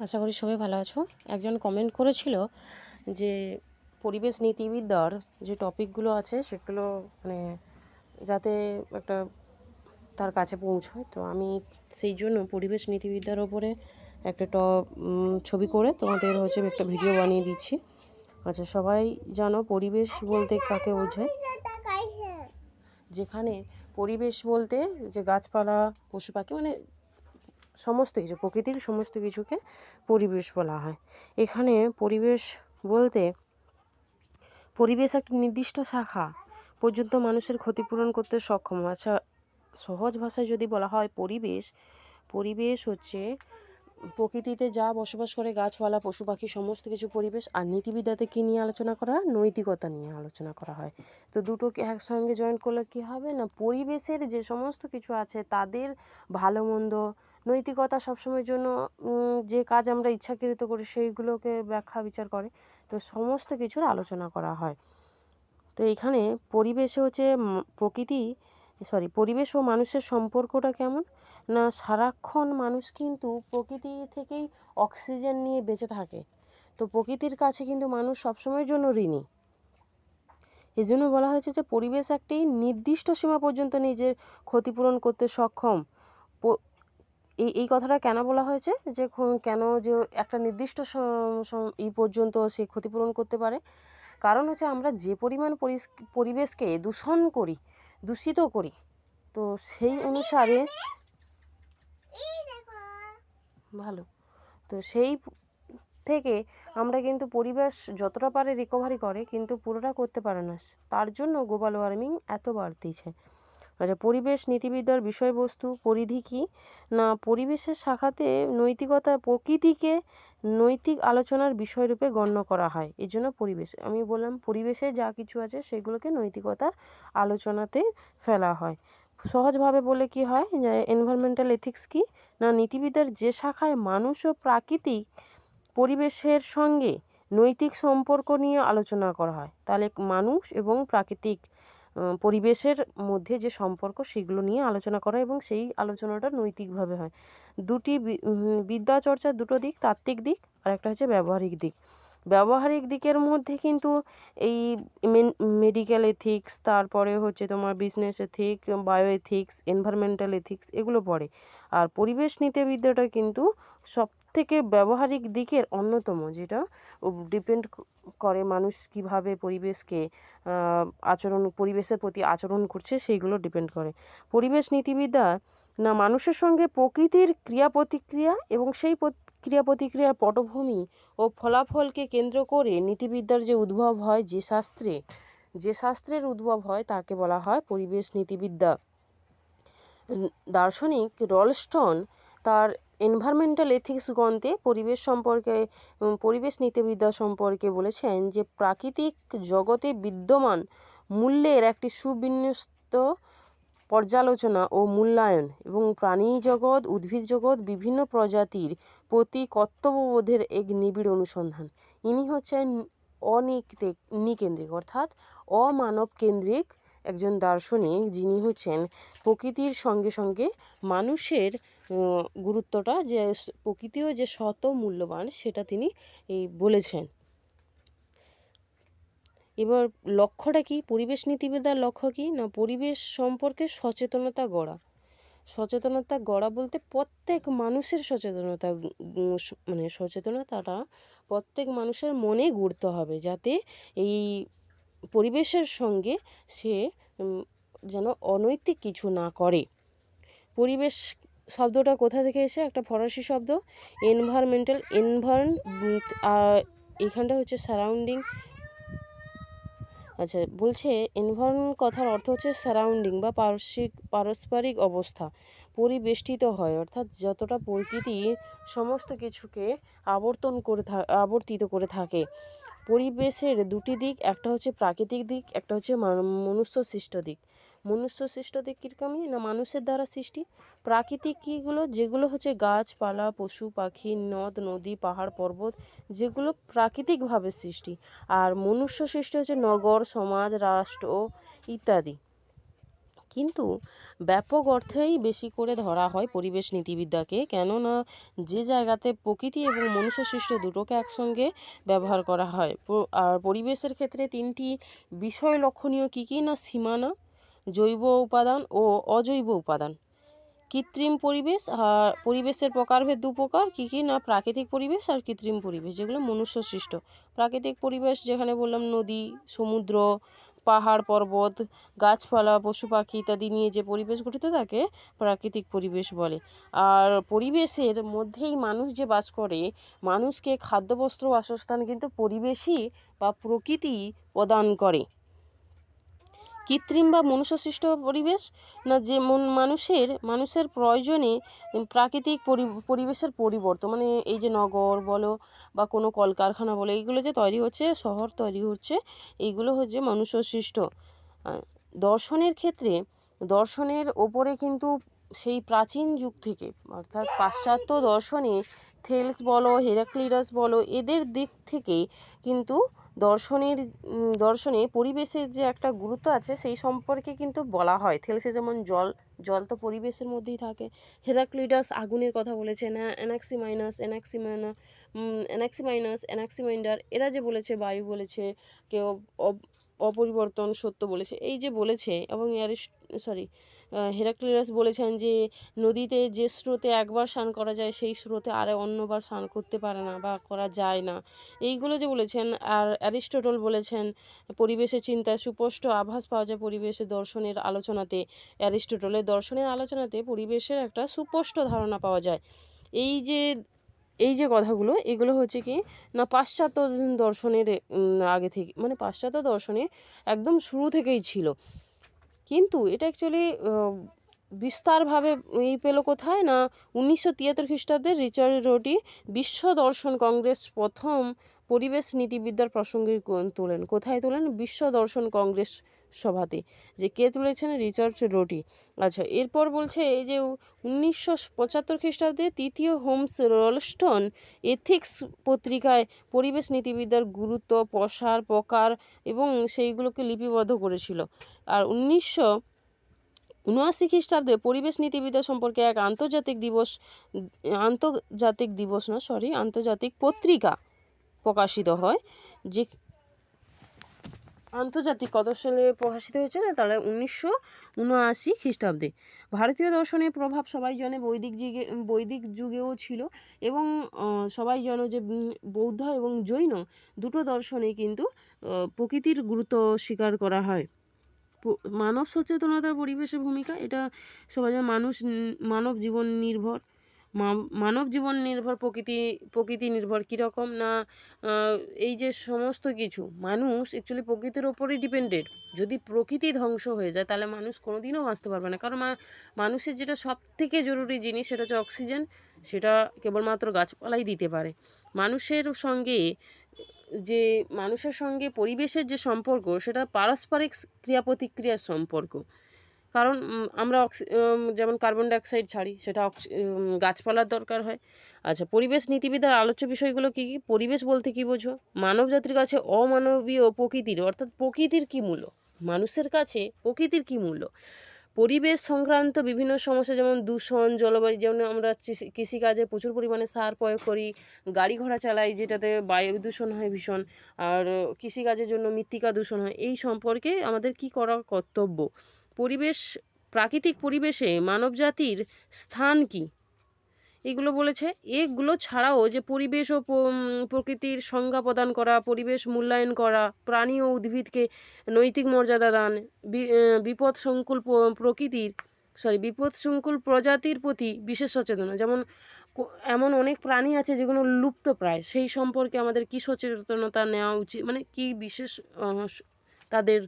আশা করি সবাই ভালো আছো। একজন কমেন্ট করেছিল যে পরিবেশ নীতিবিদ্যার যে টপিকগুলো আছে সেগুলো মানে যাতে একটা তার কাছে পৌঁছয়। তো আমি সেই জন্য পরিবেশ নীতিবিদ্যার ওপরে একটা ট ছবি করে তোমাদের হচ্ছে একটা ভিডিও বানিয়ে দিচ্ছি। আচ্ছা সবাই জানো পরিবেশ বলতে কাকে বোঝায়? যেখানে পরিবেশ বলতে যে গাছপালা, পশু পাখি মানে সমস্ত কিছু, প্রকৃতির সমস্ত কিছুকে পরিবেশ বলা হয়। এখানে পরিবেশ বলতে পরিবেশ একটি নির্দিষ্ট শাখা পর্যন্ত মানুষের ক্ষতিপূরণ করতে সক্ষম। আচ্ছা সহজ ভাষায় যদি বলা হয় পরিবেশ পরিবেশ হচ্ছে প্রকৃতিতে যা বসবাস করে গাছপালা, পশু পাখি, সমস্ত কিছু পরিবেশ আর নীতিবিদ্যাতে কী নিয়ে আলোচনা করা হয়? নৈতিকতা নিয়ে আলোচনা করা হয়। তো দুটোকে একসঙ্গে জয়েন করলে কী হবে? না পরিবেশের যে সমস্ত কিছু আছে, তাদের ভালো, মন্দ, নৈতিকতা সবসময়ের জন্য যে কাজ আমরা ইচ্ছাকৃত করি সেইগুলোকে ব্যাখ্যা, বিচার করে। তো সমস্ত কিছুর আলোচনা করা হয়। তো এখানে পরিবেশে হচ্ছে প্রকৃতি সরি পরিবেশ ও মানুষের সম্পর্কটা কেমন? না, সারাক্ষণ মানুষ কিন্তু প্রকৃতি থেকেই অক্সিজেন নিয়ে বেঁচে থাকে। তো প্রকৃতির কাছে কিন্তু মানুষ সবসময়ের জন্য ঋণী। এই জন্য বলা হয়েছে যে পরিবেশ একটি নির্দিষ্ট সীমা পর্যন্ত নিজের ক্ষতিপূরণ করতে সক্ষম। এই এই কথাটা কেন বলা হয়েছে? যে কেন যে একটা নির্দিষ্ট ই পর্যন্ত সে ক্ষতিপূরণ করতে পারে? কারণ হচ্ছে আমরা যে পরিমাণ পরিবেশকে দূষণ করি, দূষিত করি, তো সেই অনুসারে ভালো, তো সেই থেকে আমরা কিন্তু পরিবেশ যতটা পারে রিকভারি করে, কিন্তু পুরোটা করতে পারে না। তার জন্য গ্লোবাল ওয়ার্মিং এত বাড়তিছে। আচ্ছা পরিবেশ, নীতিবিদ্যার বিষয়বস্তু, পরিধি কী? না, পরিবেশের শাখাতে নৈতিকতা প্রকৃতিকে নৈতিক আলোচনার বিষয়রূপে গণ্য করা হয়। এই জন্য পরিবেশ, আমি বললাম পরিবেশে যা কিছু আছে সেগুলোকে নৈতিকতার আলোচনাতে ফেলা হয়। সহজভাবে বলে কি হয়? এনভায়রনমেন্টাল এথিক্স কী? না, নীতিবিদ্যার যে শাখায় মানুষ ও প্রাকৃতিক পরিবেশের সঙ্গে নৈতিক সম্পর্ক নিয়ে আলোচনা করা হয়, তাহলে মানুষ এবং প্রাকৃতিক পরিবেশের মধ্যে যে সম্পর্ক সেগুলো নিয়ে আলোচনা করা এবং সেই আলোচনাটা নৈতিকভাবে হয়। দুটি বিদ্যা চর্চার দুটো দিক, তাত্ত্বিক দিক আর একটা হচ্ছে ব্যবহারিক দিক। ব্যবহারিক দিকের মধ্যে কিন্তু এই মেডিকেল এথিক্স তারপরে হচ্ছে তোমার business ethics bio ethics environmental ethics এগুলো পড়ে। আর পরিবেশ নীতিবিদ্যাটা কিন্তু সব থেকে ব্যবহারিক দিকের অন্যতম যেটা ডিপেন্ড করে মানুষ কীভাবে পরিবেশকে আচরণ, পরিবেশের প্রতি আচরণ করছে সেইগুলো ডিপেন্ড করে। পরিবেশ নীতিবিদ্যা না মানুষের সঙ্গে প্রকৃতির ক্রিয়া প্রতিক্রিয়া এবং সেই ক্রিয়া প্রতিক্রিয়ার পটভূমি ও ফলাফলকে কেন্দ্র করে নীতিবিদ্যার যে উদ্ভব হয়, যে শাস্ত্রে, যে শাস্ত্রের উদ্ভব হয় তাকে বলা হয় পরিবেশ নীতিবিদ্যা দার্শনিক রলস্টন তার এনভায়রনমেন্টাল এথিক্স গ্রন্থে পরিবেশ সম্পর্কে পরিবেশ নীতিবিদ্যা সম্পর্কে বলেছেন যে প্রাকৃতিক জগতে বিদ্যমান মূল্যের একটি সুবিন্যস্ত পর্যালোচনা ও মূল্যায়ন এবং প্রাণী জগৎ, উদ্ভিদ জগৎ, বিভিন্ন প্রজাতির প্রতি কর্তব্যবোধের এক নিবিড় অনুসন্ধান। ইনি হচ্ছেন অনিকেন্দ্রিক নিকেন্দ্রিক অর্থাৎ অমানব কেন্দ্রিক একজন দার্শনিক যিনি হচ্ছেন প্রকৃতির সঙ্গে সঙ্গে মানুষের গুরুত্বটা যে প্রকৃতিও যে শত মূল্যবান সেটা তিনি এই বলেছেন। এবার লক্ষ্যটা কি? পরিবেশ নীতিবিদ্যার লক্ষ্য কী? না পরিবেশ সম্পর্কে সচেতনতা গড়া? সচেতনতা গড়া বলতে প্রত্যেক মানুষের সচেতনতা মানে সচেতনতাটা প্রত্যেক মানুষের মনে গড়তে হবে যাতে এই পরিবেশের সঙ্গে সে যেন অনৈতিক কিছু না করে। পরিবেশ শব্দটা কোথা থেকে এসে? একটা ফরাসি শব্দ। এনভায়রনমেন্টাল এনভায়রন এখানটা হচ্ছে সারাউন্ডিং আচ্ছা বলছে এনভায়রনমেন্ট কথার অর্থ হচ্ছে সারাউন্ডিং বা পারস্বিক পারস্পরিক অবস্থা। পরিবেষ্টিত হয়, অর্থাৎ যতটা প্রকৃতি সমস্ত কিছুকে আবর্তন করে আবর্তিত করে থাকে। পরিবেশের দুটি দিক, একটা হচ্ছে প্রাকৃতিক দিক, একটা হচ্ছে মনুষ্য সৃষ্ট দিক। মনুষ্য সৃষ্ট দিক কীরকমই? না, মানুষের দ্বারা সৃষ্টি। প্রাকৃতিক কীগুলো যেগুলো হচ্ছে গাছপালা, পশু, পাখি, নদ, নদী, পাহাড়, পর্বত, যেগুলো প্রাকৃতিকভাবে সৃষ্টি। আর মনুষ্য সৃষ্টি হচ্ছে নগর, সমাজ, রাষ্ট্র ইত্যাদি। কিন্তু ব্যাপক অর্থেই বেশি করে ধরা হয় পরিবেশ নীতিবিদ্যাকে। কেননা, যে জায়গাতে প্রকৃতি এবং মনুষ্য সৃষ্ট দুটোকে একসঙ্গে ব্যবহার করা হয় আর পরিবেশের ক্ষেত্রে তিনটি বিষয় লক্ষণীয় কী কী না? সীমানা, জৈব উপাদান ও অজৈব উপাদান। কৃত্রিম পরিবেশ আর পরিবেশের প্রকারভেদ দু প্রকার, কী কী না? প্রাকৃতিক পরিবেশ আর কৃত্রিম পরিবেশ, যেগুলো মনুষ্য সৃষ্ট। প্রাকৃতিক পরিবেশ যেখানে বললাম নদী, সমুদ্র পাহাড়, পর্বত, গাছপালা, পশু পাখি ইত্যাদি নিয়ে যে পরিবেশ গঠিত তাকে প্রাকৃতিক পরিবেশ বলে। আর পরিবেশের মধ্যেই মানুষ যে বাস করে, মানুষকে খাদ্যবস্ত্র বাসস্থান কিন্তু পরিবেশই বা প্রকৃতি প্রদান করে। কৃত্রিম বা মনুষ্যসৃষ্ট পরিবেশ? না যেমন মানুষের মানুষের প্রয়োজনে প্রাকৃতিক পরি- পরিবেশের পরিবর্তন? মানে এই যে নগর বলো বা কোনো কলকারখানা বলো, এইগুলো যে তৈরি হচ্ছে, শহর তৈরি হচ্ছে, এইগুলো হচ্ছে মনুষ্য সৃষ্ট দর্শনের ক্ষেত্রে, দর্শনের ওপরে কিন্তু সেই প্রাচীন যুগ থেকে, অর্থাৎ পাশ্চাত্য দর্শনে থেলস বলো, হেরাক্লিটাস বলো, এদের দিক থেকে কিন্তু দর্শনের দর্শনে পরিবেশের যে একটা গুরুত্ব আছে সেই সম্পর্কে কিন্তু বলা হয়। থেলসে যেমন জল জল তো পরিবেশের মধ্যেই থাকে। হেরাক্লিডাস আগুনের কথা বলেছেন অ্যানাক্সিমাইনাস, অ্যানাক্সিমাইনা অ্যানাক্সিমাইনাস, অ্যানাক্সিমাইন্ডার, এরা যে বলেছে, বায়ু বলেছে, কেউ অপ- অপরিবর্তন সত্য বলেছে, এই যে বলেছে এবং সরি হেরাক্লিটাস বলেছেন যে, নদীতে যে স্রোতে একবার স্নান করা যায়, সেই স্রোতে আর অন্যবার স্নান করতে পারে না বা করা যায় না। এইগুলো যে বলেছেন, আর অ্যারিস্টটল বলেছেন, পরিবেশের চিন্তায় সুস্পষ্ট আভাস পাওয়া যায় পরিবেশের দর্শনের আলোচনাতে। অ্যারিস্টটলের দর্শনের আলোচনাতে পরিবেশের একটা সুস্পষ্ট ধারণা পাওয়া যায়। এই যে এই যে কথাগুলো, এগুলো হচ্ছে কি, না পাশ্চাত্য দর্শনের আগে থেকে মানে পাশ্চাত্য দর্শনে একদম শুরু থেকেই ছিল। কিন্তু এটা অ্যাকচুয়ালি বিস্তারভাবে এই পেল কোথায় না উনিশশো তিয়াত্তর খ্রিস্টাব্দে রিচার্ড রোটি বিশ্ব দর্শন কংগ্রেস প্রথম পরিবেশ নীতিবিদ্যার প্রসঙ্গে তোলেন। কোথায় তোলেন? বিশ্ব দর্শন কংগ্রেস সভাতে যে কে তুলেছেন রিচার্ড রোটি আচ্ছা এরপর বলছে এই যে উনিশশো পঁচাত্তর খ্রিস্টাব্দে তৃতীয় হোমস রলস্টন এথিক্স পত্রিকায় পরিবেশ নীতিবিদ্যার গুরুত্ব, প্রসার, প্রকার এবং সেইগুলোকে লিপিবদ্ধ করেছিল। আর উনিশশো উনআশি খ্রিস্টাব্দে পরিবেশ নীতিবিদ্যা সম্পর্কে এক আন্তর্জাতিক দিবস আন্তর্জাতিক দিবস না সরি আন্তর্জাতিক পত্রিকা প্রকাশিত হয়, যে আন্তর্জাতিক কত সালে প্রকাশিত হয়েছে না তাহলে উনিশশো উনআশি খ্রিস্টাব্দে। ভারতীয় দর্শনের প্রভাব সবাই জানে, বৈদিক যুগে, বৈদিক যুগেও ছিল এবং সবাই জানো যে বৌদ্ধ এবং জৈন দুটো দর্শনে কিন্তু প্রকৃতির গুরুত্ব স্বীকার করা হয়। মানব সচেতনতার পরিবেশে ভূমিকা, এটা সবাই মানুষ মানব জীবন নির্ভর। মানব জীবন নির্ভর প্রকৃতি প্রকৃতি নির্ভর কীরকম না এই যে সমস্ত কিছু, মানুষ অ্যাকচুয়ালি প্রকৃতির ওপরেই ডিপেন্ডেড যদি প্রকৃতি ধ্বংস হয়ে যায়, তাহলে মানুষ কোনোদিনও বাঁচতে পারবে না। কারণ মানুষের যেটা সব থেকে জরুরি জিনিস, সেটা হচ্ছে অক্সিজেন সেটা কেবলমাত্র গাছপালাই দিতে পারে। মানুষের সঙ্গে, যে, মানুষের সঙ্গে পরিবেশের যে সম্পর্ক, সেটা পারস্পরিক ক্রিয়া প্রতিক্রিয়ার সম্পর্ক। কারণ আমরা অক্সি যেমন কার্বন ডাইঅক্সাইড ছাড়ি, সেটা অক্সি গাছপালার দরকার হয়। আচ্ছা পরিবেশ নীতিবিদ্যার আলোচ্য বিষয়গুলো কী কী? পরিবেশ বলতে কী বোঝো? মানব জাতির কাছে অমানবীয় প্রকৃতির, অর্থাৎ প্রকৃতির কী মূল্য? মানুষের কাছে প্রকৃতির কী মূল্য? পরিবেশ সংক্রান্ত বিভিন্ন সমস্যা যেমন দূষণ, জলবায়ু, যেমন আমরা কৃষিকাজে প্রচুর পরিমাণে সার প্রয়োগ করি, গাড়ি ঘোড়া চালাই, যেটাতে বায়ু দূষণ হয় ভীষণ, আর কৃষিকাজের জন্য মৃত্তিকা দূষণ হয়, এই সম্পর্কে আমাদের কি করা কর্তব্য? পরিবেশ, প্রাকৃতিক পরিবেশে মানবজাতির স্থান কি? এগুলো বলেছে, এগুলো ছাড়াও যে পরিবেশ ও প্রকৃতির সংজ্ঞা প্রদান করা, পরিবেশ মূল্যায়ন করা, প্রাণী ও উদ্ভিদকে নৈতিক মর্যাদা দান বিপদ সংকুল প্রকৃতির সরি বিপদ সংকুল প্রজাতির প্রতি বিশেষ সচেতনতা। যেমন এমন অনেক প্রাণী আছে যেগুলো লুপ্ত প্রায় সেই সম্পর্কে আমাদের কী সচেতনতা নেওয়া উচিত? মানে কি বিশেষ তাদের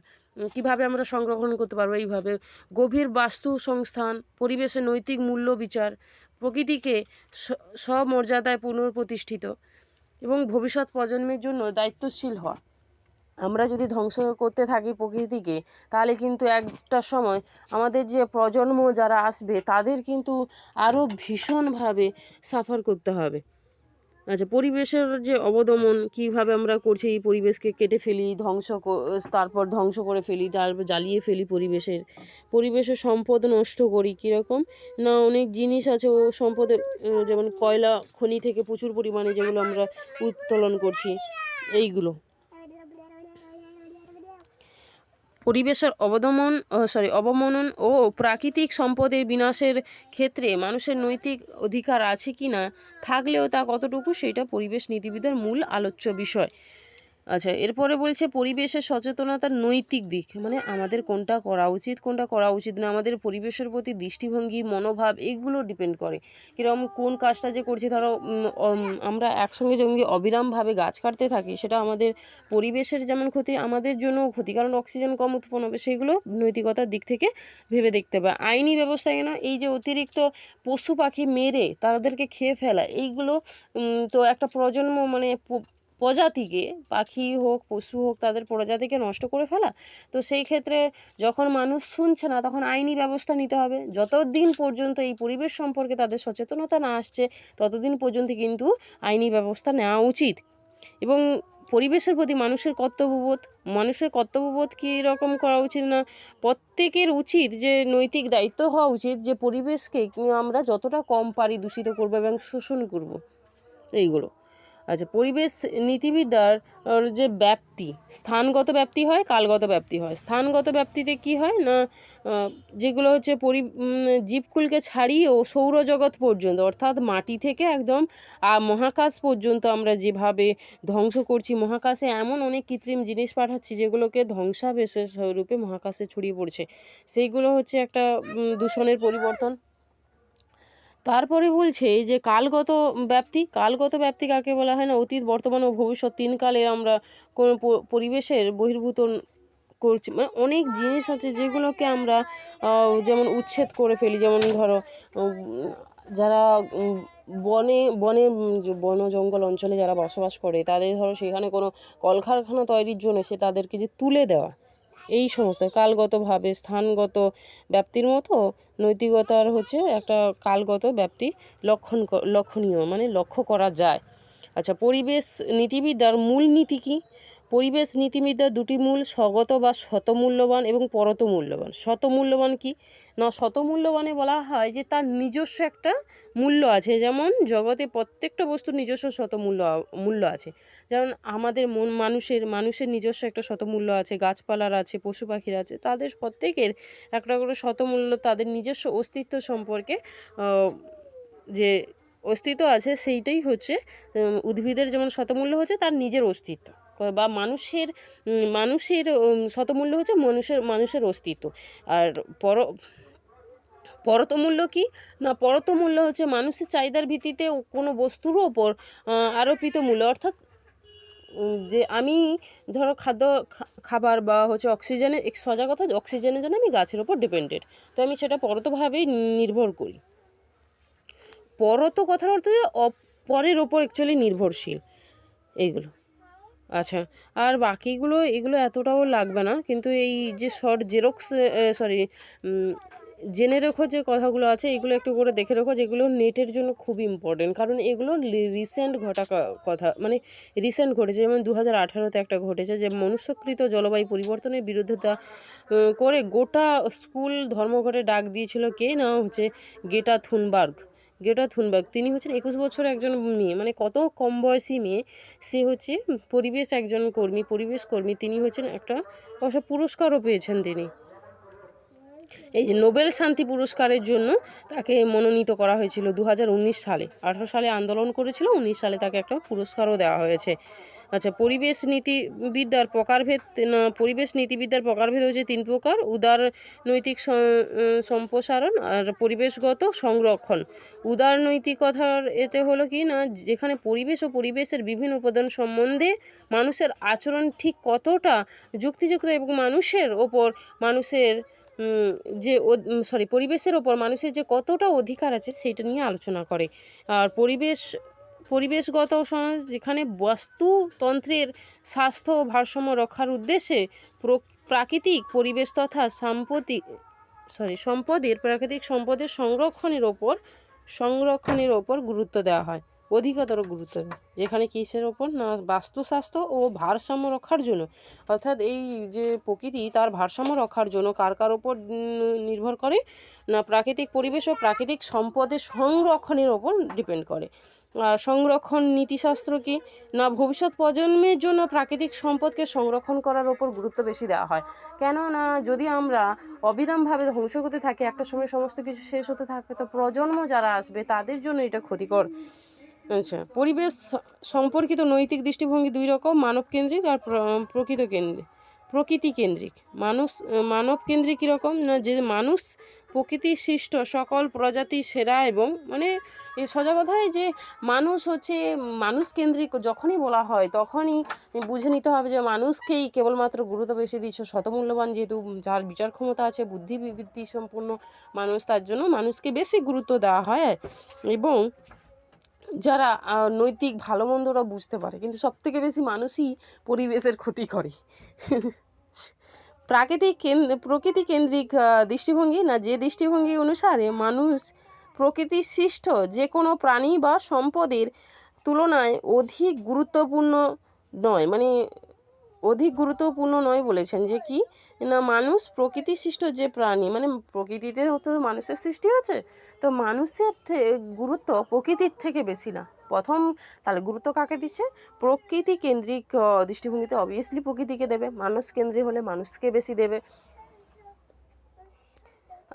কীভাবে আমরা সংরক্ষণ করতে পারব এইভাবে। গভীর বাস্তু সংস্থান পরিবেশের নৈতিক মূল্য বিচার, প্রকৃতিকে স্বমর্যাদায় পুনঃপ্রতিষ্ঠিত এবং ভবিষ্যৎ প্রজন্মের জন্য দায়িত্বশীল হওয়া। আমরা যদি ধ্বংস করতে থাকি প্রকৃতিকে, তাহলে কিন্তু একটা সময় আমাদের যে প্রজন্ম যারা আসবে, তাদের কিন্তু আরও ভীষণভাবে সাফার করতে হবে। আচ্ছা পরিবেশের যে অবদমন, কীভাবে আমরা করছি এই পরিবেশকে কেটে ফেলি, ধ্বংস তারপর ধ্বংস করে ফেলি তারপর জ্বালিয়ে ফেলি পরিবেশের পরিবেশের সম্পদ নষ্ট করি কীরকম? না, অনেক জিনিস আছে ও সম্পদের যেমন কয়লা খনি থেকে প্রচুর পরিমাণে যেগুলো আমরা উত্তোলন করছি, এইগুলো। পরিবেশের অবদমন সরি অবমনন ও প্রাকৃতিক সম্পদের বিনাশের ক্ষেত্রে মানুষের নৈতিক অধিকার আছে কি না থাকলেও তা কতটুকু, সেটা পরিবেশ নীতিবিদের মূল আলোচ্য বিষয়। আচ্ছা এরপরে বলছে পরিবেশের সচেতনতার নৈতিক দিক। মানে আমাদের কোনটা করা উচিত, কোনটা করা উচিত না? আমাদের পরিবেশের প্রতি দৃষ্টিভঙ্গি, মনোভাব এগুলো ডিপেন্ড করে। কীরকম কোন কাজটা যে করছি, ধরো আমরা একসঙ্গে যেমন অবিরামভাবে গাছ কাটতে থাকি, সেটা আমাদের পরিবেশের যেমন ক্ষতি, আমাদের জন্য ক্ষতি। কারণ অক্সিজেন কম উৎপন্ন হবে, সেগুলো নৈতিকতার দিক থেকে ভেবে দেখতে হবে। আইনি ব্যবস্থায় না এই যে অতিরিক্ত পশু পাখি মেরে তাদেরকে খেয়ে ফেলা, এইগুলো তো একটা প্রজন্ম মানে প্রজাতিকে, পাখি হোক, পশু হোক, তাদের প্রজাতিকে নষ্ট করে ফেলা, তো সেই ক্ষেত্রে যখন মানুষ শুনছে না, তখন আইনি ব্যবস্থা নিতে হবে। যতদিন পর্যন্ত এই পরিবেশ সম্পর্কে তাদের সচেতনতা না আসছে, ততদিন পর্যন্ত কিন্তু আইনি ব্যবস্থা নেওয়া উচিত। এবং পরিবেশের প্রতি মানুষের কর্তব্যবোধ মানুষের কর্তব্যবোধ কী রকম করা উচিত না? প্রত্যেকের উচিত যে নৈতিক দায়িত্ব হওয়া উচিত যে পরিবেশকে আমরা যতটা কম পারি দূষিত করব এবং শোষণ করব। এইগুলো। আচ্ছা পরিবেশ নীতিবিদ্যার যে ব্যাপ্তি, স্থানগত ব্যাপ্তি হয়, কালগত ব্যাপ্তি হয়। স্থানগত ব্যাপ্তিতে কি হয় না যেগুলো হচ্ছে পরি জীবকুলকে ছাড়িয়েও সৌরজগৎ পর্যন্ত, অর্থাৎ মাটি থেকে একদম মহাকাশ পর্যন্ত আমরা যেভাবে ধ্বংস করছি, মহাকাশে এমন অনেক কৃত্রিম জিনিস পাঠাচ্ছি, যেগুলোকে ধ্বংসাবশেষ রূপে মহাকাশে ছড়িয়ে পড়ছে। সেইগুলো হচ্ছে একটা দূষণের পরিবর্তন। তারপরে বলছে যে কালগত ব্যাপ্তি কালগত ব্যাপ্তি কাকে বলা হয় না? অতীত, বর্তমান ও ভবিষ্যৎ তিন কালের আমরা কোনো পরিবেশের বহির্ভূত করছি। মানে অনেক জিনিস আছে যেগুলোকে আমরা যেমন উচ্ছেদ করে ফেলি। যেমন ধরো যারা বনে বনে বন জঙ্গল অঞ্চলে যারা বসবাস করে, তাদের ধরো সেখানে কোনো কলকারখানা তৈরির জন্য সে তাদেরকে যে তুলে দেওয়া এই সমস্ত কালগতভাবে স্থানগত ব্যাপ্তির মতো নৈতিকতার হচ্ছে একটা কালগত ব্যাপ্তি লক্ষণ লক্ষণীয় মানে লক্ষ্য করা যায়। আচ্ছা পরিবেশ নীতিবিদ্যার মূল নীতি কী? পরিবেশ নীতিবিদ্যার দুটি মূল, স্বগত বা শতমূল্যবান এবং পরত মূল্যবান শতমূল্যবান কি? না শতমূল্যবানে বলা হয় যে তার নিজস্ব একটা মূল্য আছে। যেমন জগতে প্রত্যেকটা বস্তুর নিজস্ব শতমূল্য মূল্য আছে। যেমন আমাদের মন, মানুষের মানুষের নিজস্ব একটা শতমূল্য আছে, গাছপালার আছে, পশু পাখির আছে। তাদের প্রত্যেকের একটা করে শতমূল্য তাদের নিজস্ব অস্তিত্ব সম্পর্কে যে অস্তিত্ব আছে সেইটাই হচ্ছে উদ্ভিদের যেমন শতমূল্য হচ্ছে, তার নিজের অস্তিত্ব। বা মানুষের মানুষের শতমূল্য হচ্ছে মানুষের মানুষের অস্তিত্ব। আর পর, পরতমূল্য কি? না, পরতমূল্য হচ্ছে মানুষের চাহিদার ভিত্তিতে কোনো বস্তুর ওপর আরোপিত মূল্য। অর্থাৎ যে আমি ধরো খাদ্য খাবার বা হচ্ছে অক্সিজেনের, এক সজা কথা অক্সিজেনের জন্য আমি গাছের ওপর ডিপেন্ডেড তো আমি সেটা পরতভাবেই নির্ভর করি। পরত কথার অর্থ যে পরের ওপর অ্যাকচুয়ালি নির্ভরশীল। এইগুলো। আচ্ছা আর বাকিগুলো এগুলো এতটাও লাগবে না কিন্তু এই যে শর্ট জেরক্স সরি জেনে রেখো যে কথাগুলো আছে এগুলো একটু করে দেখে রেখো যেগুলো নেটের জন্য খুব ইম্পর্টেন্ট কারণ এগুলো রিসেন্ট ঘটা কথা মানে রিসেন্ট ঘটেছে যেমন দু হাজার একটা ঘটেছে যে মনুষ্যকৃত জলবায়ু পরিবর্তনের বিরোধিতা আহ, করে গোটা স্কুল ধর্মঘটে ডাক দিয়েছিল কে না হচ্ছে গেটা থুনবার্গ। গেটা থুনবার্গ। তিনি হচ্ছেন একুশ বছর একজন মেয়ে মানে কত কম বয়সী মেয়ে, সে হচ্ছে পরিবেশ একজন কর্মী, পরিবেশ কর্মী। তিনি হচ্ছেন একটা অবশ্য পুরস্কারও পেয়েছেন তিনি। এই যে নোবেল শান্তি পুরস্কারের জন্য তাকে মনোনীত করা হয়েছিল দু হাজার উনিশ সালে। আঠারো সালে আন্দোলন করেছিল, উনিশ সালে তাকে একটা পুরস্কারও দেওয়া হয়েছে। আচ্ছা পরিবেশ নীতিবিদ্যার প্রকারভেদ পরিবেশ নীতিবিদ্যার প্রকারভেদ হচ্ছে তিন প্রকার, উদার নৈতিক সম্প্রসারণ আর পরিবেশগত সংরক্ষণ। উদার নৈতিকতার এতে হলো কি না, যেখানে পরিবেশ ও পরিবেশের বিভিন্ন উপাদান সম্বন্ধে মানুষের আচরণ ঠিক কতটা যুক্তিযুক্ত এবং মানুষের ওপর, মানুষের যে সরি পরিবেশের ওপর মানুষের যে কতটা অধিকার আছে সেইটা নিয়ে আলোচনা করে। আর পরিবেশ পরিবেশগত যেখানে বাস্তুতন্ত্রের স্বাস্থ্য ও ভারসাম্য রক্ষার উদ্দেশ্যে প্র- প্রাকৃতিক পরিবেশ তথা সাম্প্রতিক সরি সম্পদের প্রাকৃতিক সম্পদের সংরক্ষণের ওপর সংরক্ষণের ওপর গুরুত্ব দেওয়া হয়। অধিকতর গুরুত্ব দেয়। যেখানে কিসের ওপর? না, বাস্তুস্বাস্থ্য ও ভারসাম্য রক্ষার জন্য। অর্থাৎ এই যে প্রকৃতি, তার ভারসাম্য রক্ষার জন্য কার কার ওপর নির্ভর করে? না, প্রাকৃতিক পরিবেশ ও প্রাকৃতিক সম্পদের সংরক্ষণের ওপর ডিপেন্ড করে। আর সংরক্ষণ নীতিশাস্ত্র কি? না, ভবিষ্যৎ প্রজন্মের জন্য প্রাকৃতিক সম্পদকে সংরক্ষণ করার ওপর গুরুত্ব বেশি দেওয়া হয়। কেননা, যদি আমরা অবিরামভাবে ধ্বংস করতে থাকি, একটা সময় সমস্ত কিছু শেষ হতে থাকবে তো প্রজন্ম যারা আসবে, তাদের জন্য এটা ক্ষতিকর। আচ্ছা পরিবেশ সম্পর্কিত নৈতিক দৃষ্টিভঙ্গি দুই রকম মানব কেন্দ্রিক আর প্র- প্রকৃত কেন্দ্রিক প্রকৃতি কেন্দ্রিক মানুষ মানব কেন্দ্রিক কীরকম না, যে মানুষ প্রকৃতি সৃষ্ট সকল প্রজাতি সেরা এবং মানে এই সোজা কথায় যে মানুষ হচ্ছে মানুষ কেন্দ্রিক যখনই বলা হয়, তখনই বুঝে নিতে হবে যে মানুষকেই কেবলমাত্র গুরুত্ব বেশি দিচ্ছে, শতমূল্যবান যেহেতু যার বিচার ক্ষমতা আছে বুদ্ধি সম্পূর্ণ মানুষ, তার জন্য মানুষকে বেশি গুরুত্ব দেওয়া হয়। এবং যারা নৈতিক ভালো মন্দরা বুঝতে পারে। কিন্তু সব থেকে বেশি মানুষই পরিবেশের ক্ষতি করে। প্রাকৃতিক প্রকৃতি কেন্দ্রিক দৃষ্টিভঙ্গি না যে দৃষ্টিভঙ্গি অনুসারে মানুষ প্রকৃতি সৃষ্ট যে কোনো প্রাণী বা সম্পদের তুলনায় অধিক গুরুত্বপূর্ণ নয়। মানে অধিক গুরুত্বপূর্ণ নয় বলেছেন যে কি, না মানুষ প্রকৃতি সৃষ্ট যে প্রাণী মানে প্রকৃতিতে তো মানুষের সৃষ্টি হচ্ছে তো মানুষের গুরুত্ব প্রকৃতির থেকে বেশি না। প্রথম তাহলে গুরুত্ব কাকে দিচ্ছে? প্রকৃতি কেন্দ্রিক দৃষ্টিভঙ্গিতে অবভিয়াসলি প্রকৃতিকে দেবে। মানুষ কেন্দ্রিক হলে মানুষকে বেশি দেবে।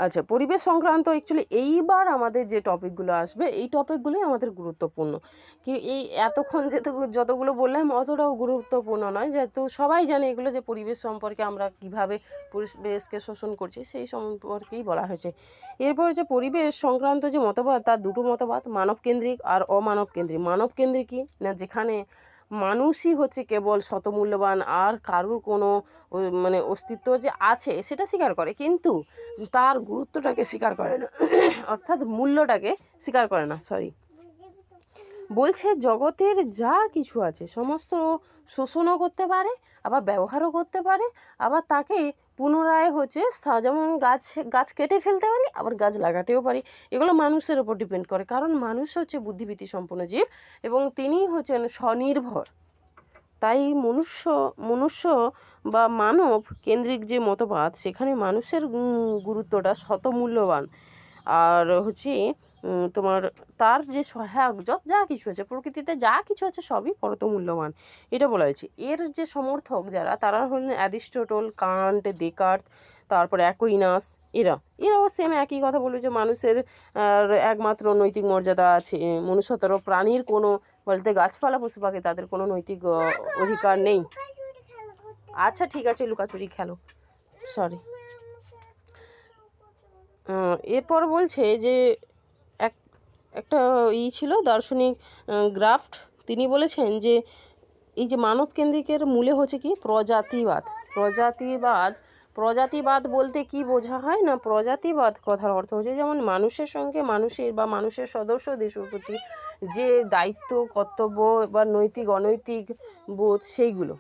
আচ্ছা পরিবেশ সংক্রান্ত অ্যাকচুয়ালি এইবার আমাদের যে টপিকগুলো আসবে, এই টপিকগুলোই আমাদের গুরুত্বপূর্ণ। কি এই এতক্ষণ যেহেতু যতগুলো বললাম, অতটাও গুরুত্বপূর্ণ নয়। যেহেতু সবাই জানে এগুলো যে পরিবেশ সম্পর্কে আমরা কীভাবে পরিবেশকে শোষণ করছি, সেই সম্পর্কেই বলা হয়েছে। এরপর হচ্ছে পরিবেশ সংক্রান্ত যে মতবাদ, তার দুটো মতবাদ, মানবকেন্দ্রিক আর অমানবকেন্দ্রিক। মানবকেন্দ্রিক মানব কেন্দ্রিক কি? না, যেখানে মানুষই হচ্ছে কেবল শতমূল্যবান আর কারুর কোনো মানে অস্তিত্ব যে আছে সেটা স্বীকার করে, কিন্তু তার গুরুত্বটাকে স্বীকার করে না, অর্থাৎ মূল্যটাকে স্বীকার করে না সরি বলছে, জগতের যা কিছু আছে, সমস্ত শোষণও করতে পারে, আবার ব্যবহারও করতে পারে, আবার তাকে পুনরায় হচ্ছে যেমন গাছ গাছ কেটে ফেলতে পারি, আবার গাছ লাগাতেও পারি। এগুলো মানুষের ওপর ডিপেন্ড করে। কারণ মানুষ হচ্ছে বুদ্ধিবৃত্তি সম্পন্ন জীব এবং তিনি হচ্ছেন স্বনির্ভর। তাই মনুষ্য মনুষ্য বা মানব কেন্দ্রিক যে মতবাদ, সেখানে মানুষের গুরুত্বটা শতমূল্যবান। আর হচ্ছে তোমার তার যে সহায়ক যত যা কিছু আছে, প্রকৃতিতে যা কিছু আছে সবই পরত মূল্যবান। এটা বলা হয়েছে। এর যে সমর্থক যারা, তারা হলেন অ্যারিস্টটল, কান্ট দেকার্ত তারপরে অ্যাকুইনাস, এরা। এরাও সেম একই কথা বলবে যে মানুষের একমাত্র নৈতিক মর্যাদা আছে। মনুষ্যতর প্রাণীর কোনো বলতে গাছপালা পশু পাখি তাদের কোনো নৈতিক, অধিকার নেই। আচ্ছা ঠিক আছে, লুকাচুরি খেলো। সরি এরপর বলছে যে এক, একটা ই ছিল দার্শনিক গ্রাফট। তিনি বলেছেন যে এই যে মানব কেন্দ্রিকের মূলে হচ্ছে কি? প্রজাতিবাদ। প্রজাতিবাদ প্রজাতিবাদ বলতে কি বোঝা হয় না? প্রজাতিবাদ কথার অর্থ হচ্ছে যেমন মানুষের সঙ্গে মানুষের বা মানুষের সদস্য দেশের প্রতি যে দায়িত্ব, কর্তব্য বা নৈতিক, অনৈতিক বোধ সেইগুলো।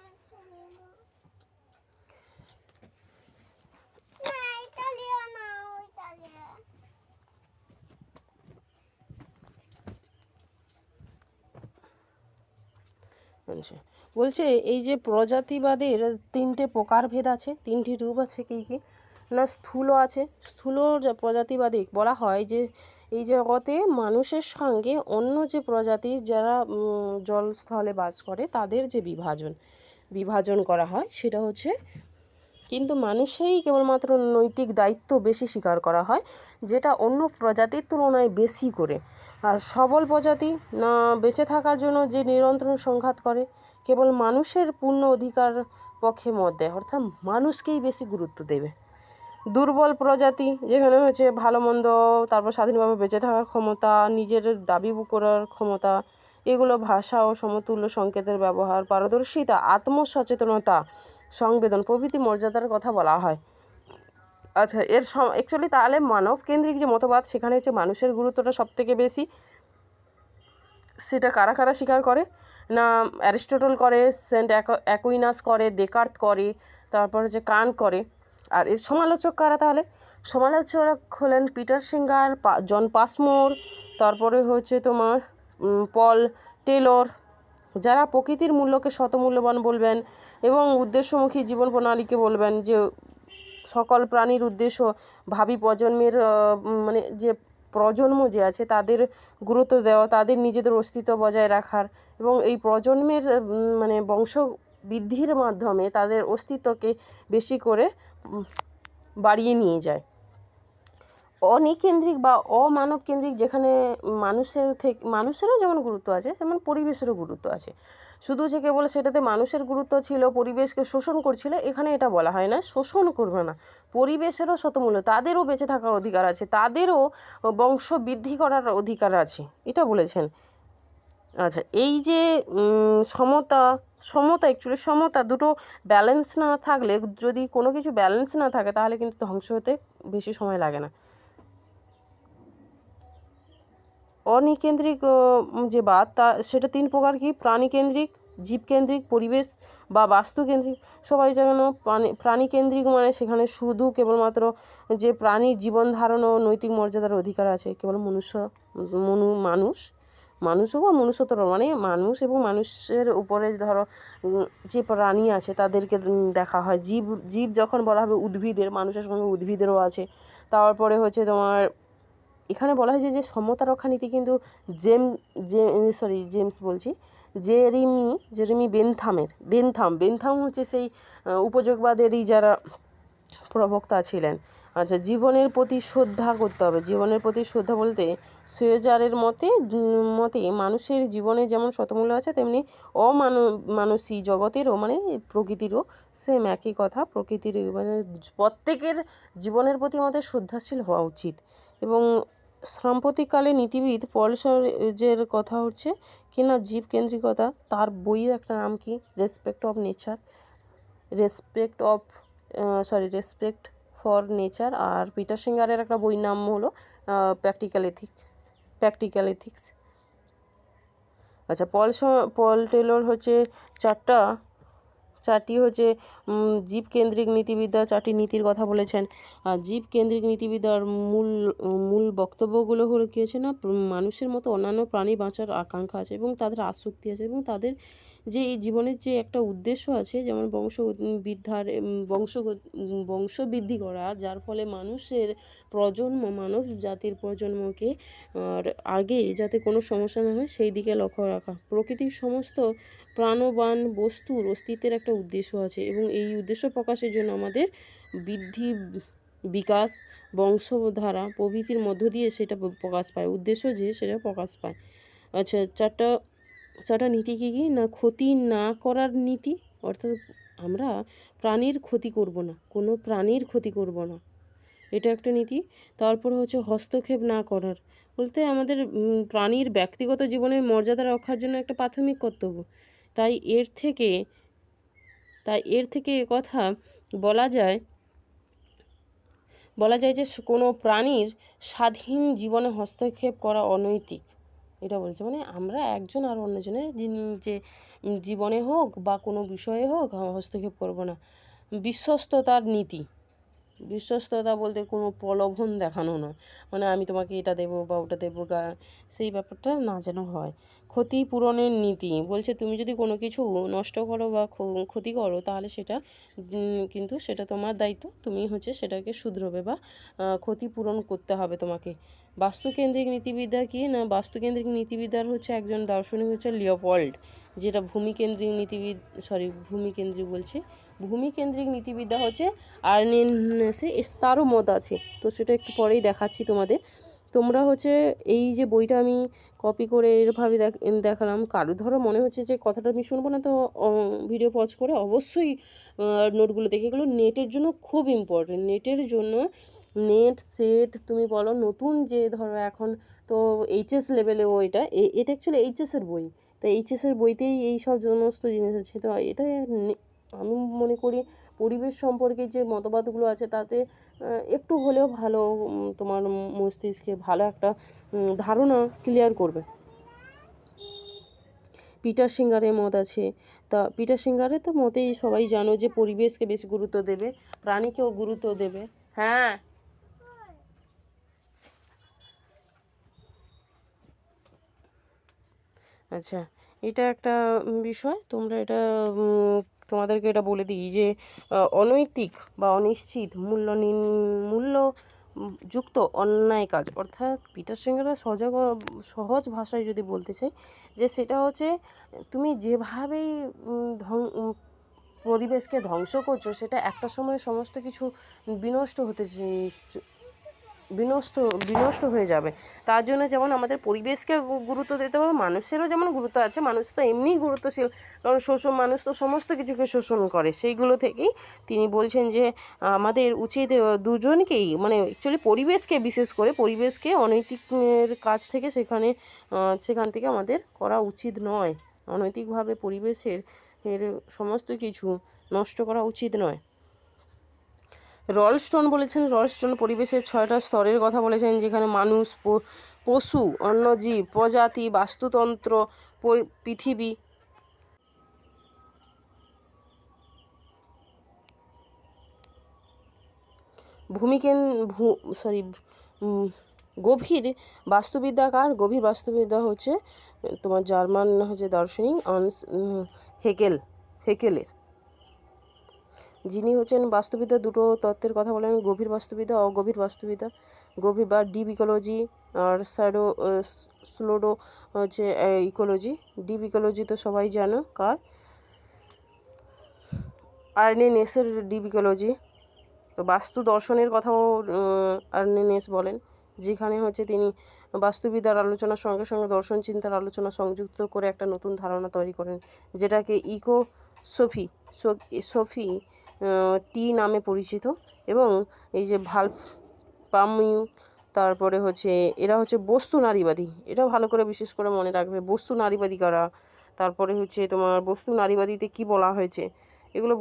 আচ্ছা বলছে, এই যে প্রজাতিবাদের তিনটে প্রকারভেদ আছে, তিনটি রূপ আছে কী কী? না, স্থূল আছে। স্থূল প্রজাতিবাদী বলা হয় যে, এই জগতে মানুষের সঙ্গে অন্য যে প্রজাতি যারা জলস্থলে বাস করে, তাদের যে বিভাজন বিভাজন করা হয়, সেটা হচ্ছে কিন্তু মানুষেই কেবলমাত্র নৈতিক দায়িত্ব বেশি স্বীকার করা হয়, যেটা অন্য প্রজাতির তুলনায় বেশি করে। আর সবল প্রজাতি না বেঁচে থাকার জন্য যে নিরন্তর সংঘাত করে, কেবল মানুষের পূর্ণ অধিকার পক্ষে মত দেয়, অর্থাৎ মানুষকেই বেশি গুরুত্ব দেবে। দুর্বল প্রজাতি, যেখানে হচ্ছে ভালো মন্দ, তারপর স্বাধীনভাবে বেঁচে থাকার ক্ষমতা, নিজের দাবি করার ক্ষমতা, এগুলো ভাষা ও সমতুল্য সংকেতের ব্যবহার, পারদর্শিতা, আত্মসচেতনতা সংবেদন, প্রভৃতি মর্যাদার কথা বলা হয়। আচ্ছা এর অ্যাকচুয়ালি তাহলে মানব কেন্দ্রিক যে মতবাদ, সেখানে হচ্ছে মানুষের গুরুত্বটা সব থেকে বেশি। সেটা কারা কারা স্বীকার করে? না, অ্যারিস্টটল করে, সেন্ট অ্যাকুইনাস করে দেকার্ত করে, তারপর হচ্ছে কান করে। আর এর সমালোচক কারা তাহলে? সমালোচক হলেন পিটার সিঙ্গার জন পাসমোর, তারপরে হচ্ছে তোমার পল টেলর যারা প্রকৃতির মূল্যকে শতমূল্যবান বলবেন এবং উদ্দেশ্যমুখী জীবন প্রণালীকে বলবেন যে সকল প্রাণীর উদ্দেশ্য ভাবি প্রজন্মের মানে যে প্রজন্ম যে আছে তাদের গুরুত্ব দেওয়া, তাদের নিজেদের অস্তিত্ব বজায় রাখার এবং এই প্রজন্মের মানে বংশ বৃদ্ধির মাধ্যমে তাদের অস্তিত্বকে বেশি করে বাড়িয়ে নিয়ে যায়। অনিকেন্দ্রিক বা অমানব কেন্দ্রিক যেখানে মানুষের থেকে, মানুষেরও যেমন গুরুত্ব আছে তেমন পরিবেশেরও গুরুত্ব আছে। শুধু যে কেবল সেটাতে মানুষের গুরুত্ব ছিল, পরিবেশকে শোষণ করছিল, এখানে এটা বলা হয় না, শোষণ করবে না। পরিবেশেরও শতমূল্য, তাদেরও বেঁচে থাকার অধিকার আছে, তাদেরও বংশ বৃদ্ধি করার অধিকার আছে, এটা বলেছেন। আচ্ছা এই যে সমতা সমতা অ্যাকচুয়ালি সমতা দুটো ব্যালেন্স না থাকলে, যদি কোনো কিছু ব্যালেন্স না থাকে, তাহলে কিন্তু ধ্বংস হতে বেশি সময় লাগে না। অনিকেন্দ্রিক যে বাদ, তা, সেটা তিন প্রকার কি? প্রাণীকেন্দ্রিক, জীবকেন্দ্রিক, পরিবেশ বা বাস্তুকেন্দ্রিক। সবাই যেন প্রাণী, প্রাণীকেন্দ্রিক মানে সেখানে শুধু কেবলমাত্র যে প্রাণীর জীবন ধারণ ও নৈতিক মর্যাদার অধিকার আছে, কেবল মনুষ্য, মনু, মানুষ মানুষও বা মনুষ্যতর মানে মানুষ এবং মানুষের উপরে ধরো যে প্রাণী আছে তাদেরকে দেখা হয়। জীব জীব যখন বলা হবে উদ্ভিদের, মানুষের সঙ্গে উদ্ভিদেরও আছে। তারপরে হচ্ছে তোমার এখানে বলা হয়েছে যে সমতা রক্ষা নীতি কিন্তু জেম, জে, সরি, জেমস বলছি, জেরিমি জেরিমি বেনথামের, বেনথাম বেনথাম হচ্ছে সেই উপযোগবাদেরই যারা প্রবক্তা ছিলেন। আচ্ছা জীবনের প্রতি শ্রদ্ধা করতে হবে। জীবনের প্রতি শ্রদ্ধা বলতে সুয়েজারের মতে মতে মানুষের জীবনে যেমন শতমূল্য আছে, তেমনি অমানু, মানসী জগতেরও মানে প্রকৃতিরও সেম একই কথা। প্রকৃতির মানে প্রত্যেকের জীবনের প্রতি আমাদের শ্রদ্ধাশীল হওয়া উচিত। এবং সাম্প্রতিককালে নীতিবিদ পল সরেজের কথা হচ্ছে কি না জীবকেন্দ্রিকতা তার বইয়ের একটা নাম কি? Respect of nature respect of sorry respect for nature R Peter সিঙ্গারের একটা বইয়ের নাম হলো প্র্যাকটিক্যাল এথিক্স প্র্যাকটিক্যাল এথিক্স আচ্ছা পল পল টেলর হচ্ছে চারটা চারটি হচ্ছে জীবকেন্দ্রিক নীতিবিদ্যা চারটি নীতির কথা বলেছেন। জীবকেন্দ্রিক নীতিবিদ্যার মূল মূল বক্তব্যগুলো হলো কী আছে না, মানুষের মতো অন্যান্য প্রাণী বাঁচার আকাঙ্ক্ষা আছে এবং তাদের আসক্তি আছে এবং তাদের যে এই জীবনের যে একটা উদ্দেশ্য আছে, যেমন বংশ বৃদ্ধার বংশ বংশ বৃদ্ধি করা, যার ফলে মানুষের প্রজন্ম, মানব জাতির প্রজন্মকে আর আগে যাতে কোনো সমস্যা না হয়, সেই দিকে লক্ষ্য রাখা। প্রকৃতির সমস্ত প্রাণবান বস্তুর অস্তিত্বের একটা উদ্দেশ্য আছে এবং এই উদ্দেশ্য প্রকাশের জন্য আমাদের বৃদ্ধি, বিকাশ, বংশধারা প্রভৃতির মধ্য দিয়ে সেটা প্রকাশ পায়। উদ্দেশ্য যে সেটা প্রকাশ পায়। আচ্ছা চারটা চারটা নীতি কী কী? না ক্ষতি না করার নীতি? অর্থাৎ আমরা প্রাণীর ক্ষতি করব না, কোনো প্রাণীর ক্ষতি করব না। এটা একটা নীতি। তারপর হচ্ছে হস্তক্ষেপ না করার। বলতে আমাদের প্রাণীর ব্যক্তিগত জীবনের মর্যাদা রক্ষার জন্য একটা প্রাথমিক কর্তব্য। তাই এর থেকে, তাই এর থেকে কথা বলা যায় বলা যায় যে কোনো প্রাণীর স্বাধীন জীবনে হস্তক্ষেপ করা অনৈতিক। এটা বলছে। মানে আমরা একজন আর অন্যজনের যে জীবনে হোক বা কোনো বিষয়ে হোক হস্তক্ষেপ করব না। বিশ্বস্ততার নীতি। বিশ্বস্ততা বলতে কোনো প্রলোভন দেখানো নয়। মানে আমি তোমাকে এটা দেবো বা ওটা দেবো গা, সেই ব্যাপারটা না যেন হয়। ক্ষতিপূরণের নীতি। বলছে, তুমি যদি কোনো কিছু নষ্ট করো বা ক্ষতি করো, তাহলে সেটা কিন্তু সেটা তোমার দায়িত্ব। তুমি হচ্ছে সেটাকে শুধরোবে বা ক্ষতিপূরণ করতে হবে তোমাকে। বাস্তুকেন্দ্রিক নীতিবিদ্যা কি? না, বাস্তুকেন্দ্রিক নীতিবিদ্যার হচ্ছে একজন দার্শনিক হচ্ছে লিওপল্ড, যেটা ভূমিকেন্দ্রিক নীতিবিদ সরি ভূমিকেন্দ্রিক বলছি। ভূমিকেন্দ্রিক নীতিবিদ্যা হচ্ছে আর্নেসে তারও মত আছে। তো সেটা একটু পরেই দেখাচ্ছি তোমাদের। তোমরা হচ্ছে এই যে বইটা আমি কপি করে এরভাবে দেখ- দেখালাম, কারও ধরো মনে হচ্ছে যে কথাটা আমি শুনব না, তো ভিডিও পজ করে অবশ্যই নোটগুলো দেখে এগুলো নেটের জন্য খুব ইম্পর্টেন্ট নেটের জন্য নেট, সেট, তুমি বলো নতুন যে ধরো এখন তো এইচএস লেভেলেও এটা এটা অ্যাকচুয়ালি এইচএসের বই। তো এইচএসের বইতেই এই সব সমস্ত জিনিস আছে। তো এটা আমি মনে করি পরিবেশ সম্পর্কে যে মতবাদগুলো আছে তাতে একটু হলেও ভালো তোমার মস্তিষ্কে ভালো একটা ধারণা ক্লিয়ার করবে। পিটার সিঙ্গারের মত আছে। তা পিটার সিঙ্গারের তো মতেই সবাই জানো যে পরিবেশকে বেশি গুরুত্ব দেবে, প্রাণীকেও গুরুত্ব দেবে। হ্যাঁ আচ্ছা এটা একটা বিষয়। তোমরা এটা তোমাদেরকে এটা বলে দিই যে অনৈতিক বা অনিশ্চিত মূল্য মূল্য যুক্ত অন্যায় কাজ। অর্থাৎ পিটার সিঙ্গারা সজাগ, সহজ ভাষায় যদি বলতে চাই, যে সেটা হচ্ছে, তুমি যেভাবেই পরিবেশকে ধ্বংস করছ, সেটা একটা সময় সমস্ত কিছু বিনষ্ট হতে বিনষ্ট বিনষ্ট হয়ে যাবে। তার জন্য যেমন আমাদের পরিবেশকে গুরুত্ব দিতে হবে, মানুষেরও যেমন গুরুত্ব আছে, মানুষ তো এমনিই গুরুত্বশীল। কারণ শোষণ, মানুষ তো সমস্ত কিছুকে শোষণ করে। সেইগুলো থেকেই তিনি বলছেন যে, আমাদের উচিত দুজনকেই মানে অ্যাকচুয়ালি পরিবেশকে বিশেষ করে, পরিবেশকে অনৈতিকের কাজ থেকে সেখানে সেখান থেকে আমাদের করা উচিত নয়। অনৈতিকভাবে পরিবেশের, এর সমস্ত কিছু নষ্ট করা উচিত নয়। রলস্টোন বলেছেন রলস্টোন পরিবেশের ছয়টা স্তরের কথা বলেছেন, যেখানে মানুষ পশু অন্য জীব প্রজাতি, বাস্তুতন্ত্র পৃথিবী। ভূমিকেন, ভূ সরি গভীর বাস্তুবিদ্যাকার, গভীর বাস্তুবিদ্যা হচ্ছে তোমার জার্মান হচ্ছে দার্শনিক আনস হেকেল, হেকেলের। যিনি হচ্ছেন বাস্তুবিদ্যা, দুটো তত্ত্বের কথা বলেন গভীর বাস্তুবিদ্যা, অগভীর বাস্তুবিদ্যা। গভীর বা ডিপ ইকোলজি আর স্যাডো স্লোডো হচ্ছে ইকোলজি ডিপ ইকোলজি তো সবাই জানো কার? আর্নে নেসের ডিপ ইকোলজি তো বাস্তু দর্শনের কথাও আর্নে নেস বলেন, যেখানে হচ্ছে তিনি বাস্তুবিদ্যার আলোচনার সঙ্গে সঙ্গে দর্শন চিন্তার আলোচনা সংযুক্ত করে একটা নতুন ধারণা তৈরি করেন, যেটাকে ইকো সোফি সোফি টি নামে পরিচিত এবং এই যে ভালো পামিউ তারপরে হচ্ছে এরা হচ্ছে বস্তু নারীবাদী। এটা ভালো করে বিশেষ করে মনে রাখবে। বস্তু নারীবাদী কারা? তারপরে হচ্ছে তোমার বস্তু নারীবাদীতে কি বলা হয়েছে? এগুলো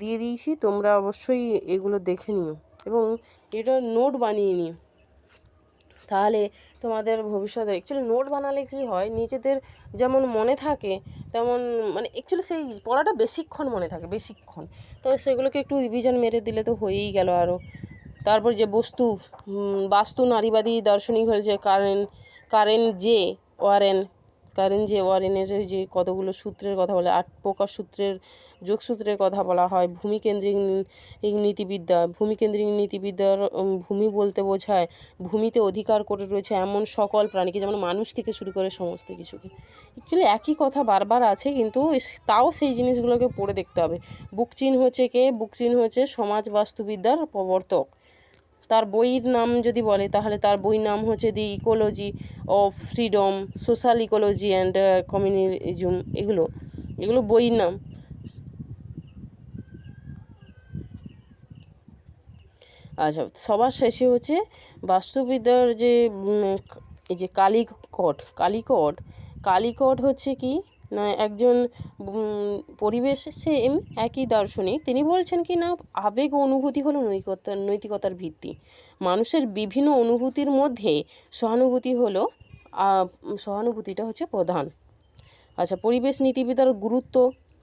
দিয়ে দিয়েছি। তোমরা অবশ্যই এগুলো দেখে নিও এবং এটা নোট বানিয়ে নিও। তাহলে তোমাদের ভবিষ্যতে অ্যাকচুয়ালি নোট বানালে কী হয়, নিজেদের যেমন মনে থাকে, তেমন মানে অ্যাকচুয়ালি সেই পড়াটা বেশিক্ষণ মনে থাকে, বেশিক্ষণ। তো সেগুলোকে একটু রিভিশন মেরে দিলে তো হয়েই গেল আরও তারপর যে বস্তু বাস্তু নারীবাদী দার্শনিক হয়েছে Karen Karen J Warren Karen J ওয়ারেনের যে কতগুলো সূত্রের কথা বলে, আট প্রকার সূত্রের, যোগসূত্রের কথা বলা হয়। ভূমিকেন্দ্রিক নীতিবিদ্যা ভূমিকেন্দ্রিক নীতিবিদ্যার ভূমি বলতে বোঝায়, ভূমিতে অধিকার করে রয়েছে এমন সকল প্রাণীকে, যেমন মানুষ থেকে শুরু করে সমস্ত কিছুকে। অ্যাকচুয়ালি একই কথা বারবার আছে, কিন্তু তাও সেই জিনিসগুলোকে পড়ে দেখতে হবে। বুকচিন হচ্ছে কে? বুকচিন হচ্ছে সমাজ বাস্তুবিদ্যার প্রবর্তক। তার বইয়ের নাম যদি বলে, তাহলে তার বইয়ের নাম হচ্ছে the ecology of freedom social ecology and communism এগুলো এগুলো বইয়ের নাম। আচ্ছা সবার শেষে হচ্ছে বাস্তুবিদ্যার যে এই যে কালিকট কালিকট কালিকট হচ্ছে কি? একজন পরিবেশ একই দার্শনিক তিনি বলছেন কি না, আবেগ অনুভূতি হলো নৈতিকতা নৈতিকতার ভিত্তি। মানুষের বিভিন্ন অনুভূতির মধ্যে সহানুভূতি হলো সহানুভূতিটা হচ্ছে প্রধান। আচ্ছা পরিবেশ নীতিবিদার গুরুত্ব,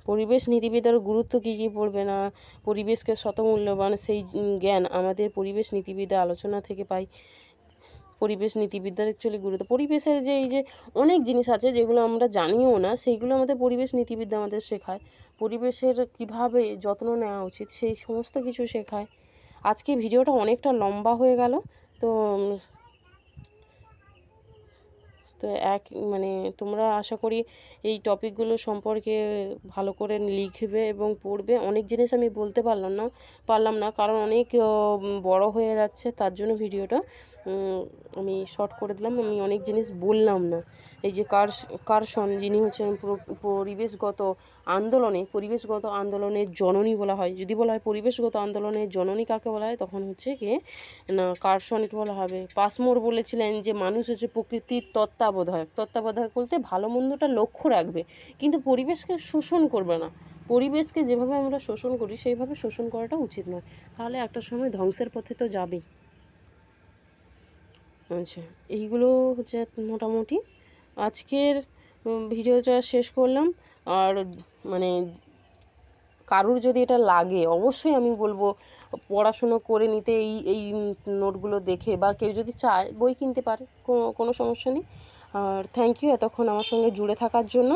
পরিবেশ নীতিবিদার গুরুত্ব কী কী পড়বে না? পরিবেশকে শতমূল্যবান সেই জ্ঞান আমাদের পরিবেশ নীতিবিদ্যা আলোচনা থেকে পাই। পরিবেশ নীতিবিদ্যার অ্যাকচুয়ালি গুরুত্ব। পরিবেশের যে এই যে অনেক জিনিস আছে যেগুলো আমরা জানিও না সেইগুলো আমাদের পরিবেশ নীতিবিদ্যা আমাদের শেখায়। পরিবেশের কীভাবে যত্ন নেওয়া উচিত, সেই সমস্ত কিছু শেখায়। আজকে ভিডিওটা অনেকটা লম্বা হয়ে গেল, তো তো এক মানে তোমরা আশা করি এই টপিকগুলো সম্পর্কে ভালো করে লিখবে এবং পড়বে। অনেক জিনিস আমি বলতে পারলাম না পারলাম না, কারণ অনেক বড় হয়ে যাচ্ছে, তার জন্য ভিডিওটা। আমি শর্ট করে দিলাম, আমি অনেক জিনিস বললাম না। এই যে কার কারসন যিনি হচ্ছেন পরিবেশগত আন্দোলনে, পরিবেশগত আন্দোলনের জননী বলা হয়। যদি বলা হয় পরিবেশগত আন্দোলনের জননী কাকে বলা হয়, তখন হচ্ছে কি, না কার্সনকে বলা হবে? পাসমোর বলেছিলেন যে, মানুষ হচ্ছে প্রকৃতির তত্ত্বাবধায়ক। তত্ত্বাবধায়ক বলতে ভালো মন্দটা লক্ষ্য রাখবে, কিন্তু পরিবেশকে শোষণ করবে না। পরিবেশকে যেভাবে আমরা শোষণ করি, সেইভাবে শোষণ করাটা উচিত নয়। তাহলে একটা সময় ধ্বংসের পথে তো যাবেই। আচ্ছা এইগুলো হচ্ছে মোটামুটি। আজকের ভিডিওটা শেষ করলাম। আর মানে কারুর যদি এটা লাগে, অবশ্যই আমি বলব, পড়াশুনো করে নিতে এই এই নোটগুলো দেখে, বা কেউ যদি চায়, বই কিনতে পারে কোনো কোনো সমস্যা নেই। আর থ্যাংক ইউ এতক্ষণ আমার সঙ্গে জুড়ে থাকার জন্য।